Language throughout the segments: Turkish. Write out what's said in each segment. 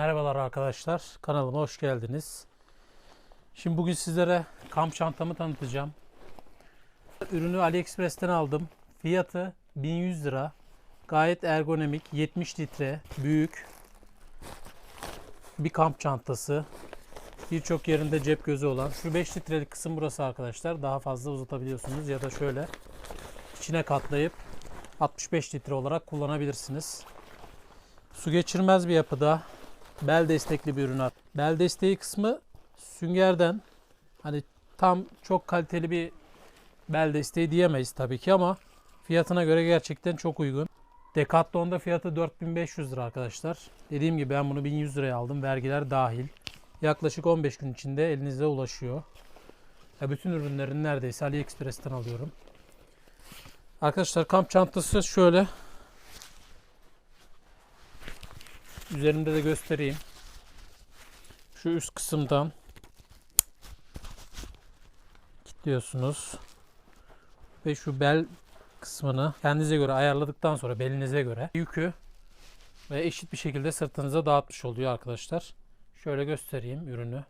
Merhabalar arkadaşlar. Kanalıma hoş geldiniz. Şimdi bugün sizlere kamp çantamı tanıtacağım. Ürünü AliExpress'ten aldım. Fiyatı 1100 lira. Gayet ergonomik, 70 litre, büyük bir kamp çantası. Birçok yerinde cep gözü olan. Şu 5 litrelik kısım burası arkadaşlar. Daha fazla uzatabiliyorsunuz ya da şöyle içine katlayıp 65 litre olarak kullanabilirsiniz. Su geçirmez bir yapıda. Bel destekli bir ürün. Bel desteği kısmı süngerden hani tam çok kaliteli bir bel desteği diyemeyiz tabii ki ama fiyatına göre gerçekten çok uygun. Decathlon'da fiyatı 4500 lira arkadaşlar. Dediğim gibi ben bunu 1100 liraya aldım. Vergiler dahil. Yaklaşık 15 gün içinde elinize ulaşıyor. Ya bütün ürünlerini neredeyse AliExpress'ten alıyorum. Arkadaşlar kamp çantası şöyle. Üzerimde de göstereyim. Şu üst kısımdan kilitliyorsunuz. Ve şu bel kısmını kendinize göre ayarladıktan sonra belinize göre yükü ve eşit bir şekilde sırtınıza dağıtmış oluyor arkadaşlar. Şöyle göstereyim ürünü.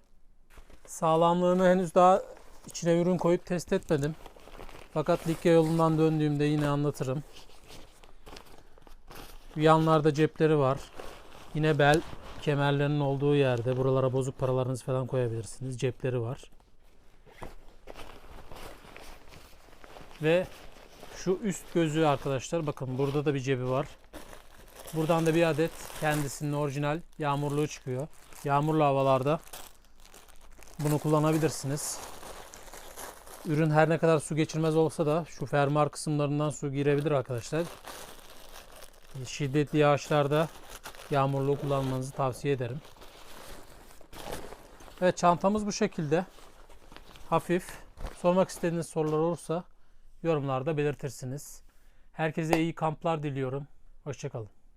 Sağlamlığını henüz daha içine ürün koyup test etmedim. Fakat Likya yolundan döndüğümde yine anlatırım. Yanlarda cepleri var. Yine bel kemerlerinin olduğu yerde buralara bozuk paralarınızı falan koyabilirsiniz. Cepleri var. Ve şu üst gözü arkadaşlar bakın burada da bir cebi var. Buradan da bir adet kendisinin orijinal yağmurluğu çıkıyor. Yağmurlu havalarda bunu kullanabilirsiniz. Ürün her ne kadar su geçirmez olsa da şu fermuar kısımlarından su girebilir arkadaşlar. Şiddetli yağışlarda yağmurluğu kullanmanızı tavsiye ederim. Evet çantamız bu şekilde. Hafif. Sormak istediğiniz sorular olursa yorumlarda belirtirsiniz. Herkese iyi kamplar diliyorum. Hoşçakalın.